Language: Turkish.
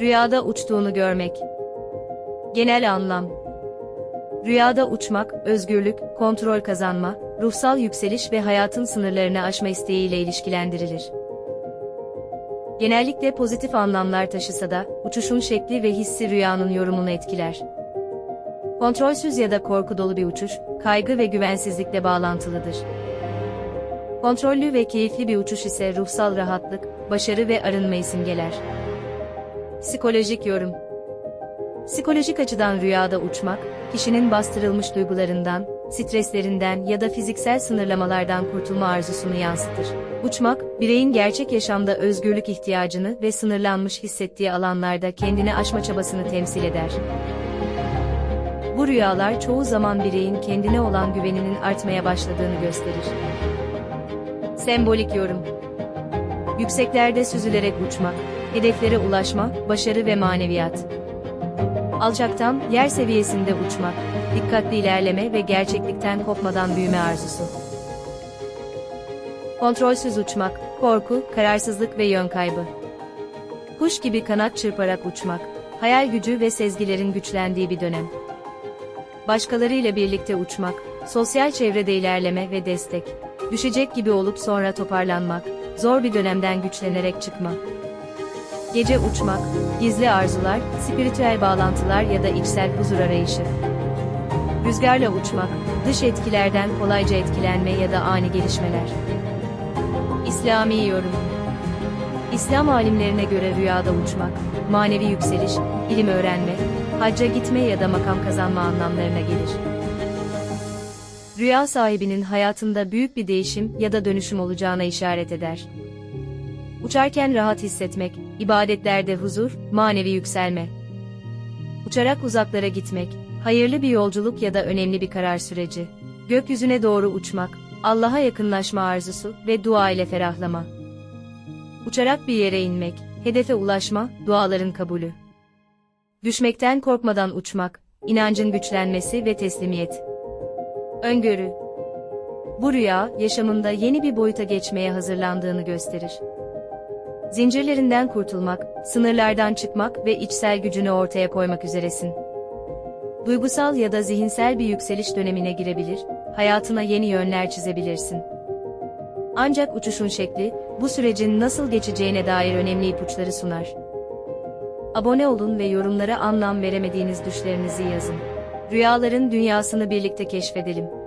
Rüyada uçtuğunu görmek. Genel anlam. Rüyada uçmak, özgürlük, kontrol kazanma, ruhsal yükseliş ve hayatın sınırlarını aşma isteğiyle ilişkilendirilir. Genellikle pozitif anlamlar taşısa da, uçuşun şekli ve hissi rüyanın yorumunu etkiler. Kontrolsüz ya da korku dolu bir uçuş, kaygı ve güvensizlikle bağlantılıdır. Kontrollü ve keyifli bir uçuş ise ruhsal rahatlık, başarı ve arınmayı simgeler. Psikolojik yorum Psikolojik açıdan rüyada uçmak, kişinin bastırılmış duygularından, streslerinden ya da fiziksel sınırlamalardan kurtulma arzusunu yansıtır. Uçmak, bireyin gerçek yaşamda özgürlük ihtiyacını ve sınırlanmış hissettiği alanlarda kendini aşma çabasını temsil eder. Bu rüyalar çoğu zaman bireyin kendine olan güveninin artmaya başladığını gösterir. Sembolik yorum Yükseklerde süzülerek uçmak, hedeflere ulaşma, başarı ve maneviyat. Alçaktan, yer seviyesinde uçmak, dikkatli ilerleme ve gerçeklikten kopmadan büyüme arzusu. Kontrolsüz uçmak, korku, kararsızlık ve yön kaybı. Kuş gibi kanat çırparak uçmak, hayal gücü ve sezgilerin güçlendiği bir dönem. Başkalarıyla birlikte uçmak, sosyal çevrede ilerleme ve destek. Düşecek gibi olup sonra toparlanmak, zor bir dönemden güçlenerek çıkma. Gece uçmak, gizli arzular, spiritüel bağlantılar ya da içsel huzur arayışı. Rüzgarla uçmak, dış etkilerden kolayca etkilenme ya da ani gelişmeler. İslami yorum İslam alimlerine göre rüyada uçmak, manevi yükseliş, ilim öğrenme, hacca gitme ya da makam kazanma anlamlarına gelir. Rüya sahibinin hayatında büyük bir değişim ya da dönüşüm olacağına işaret eder. Uçarken rahat hissetmek, ibadetlerde huzur, manevi yükselme. Uçarak uzaklara gitmek, hayırlı bir yolculuk ya da önemli bir karar süreci. Gökyüzüne doğru uçmak, Allah'a yakınlaşma arzusu ve dua ile ferahlama. Uçarak bir yere inmek, hedefe ulaşma, duaların kabulü. Düşmekten korkmadan uçmak, inancın güçlenmesi ve teslimiyet. Öngörü. Bu rüya, yaşamında yeni bir boyuta geçmeye hazırlandığını gösterir. Zincirlerinden kurtulmak, sınırlardan çıkmak ve içsel gücünü ortaya koymak üzeresin. Duygusal ya da zihinsel bir yükseliş dönemine girebilir, hayatına yeni yönler çizebilirsin. Ancak uçuşun şekli, bu sürecin nasıl geçeceğine dair önemli ipuçları sunar. Abone olun ve yorumlara anlam veremediğiniz düşlerinizi yazın. Rüyaların dünyasını birlikte keşfedelim.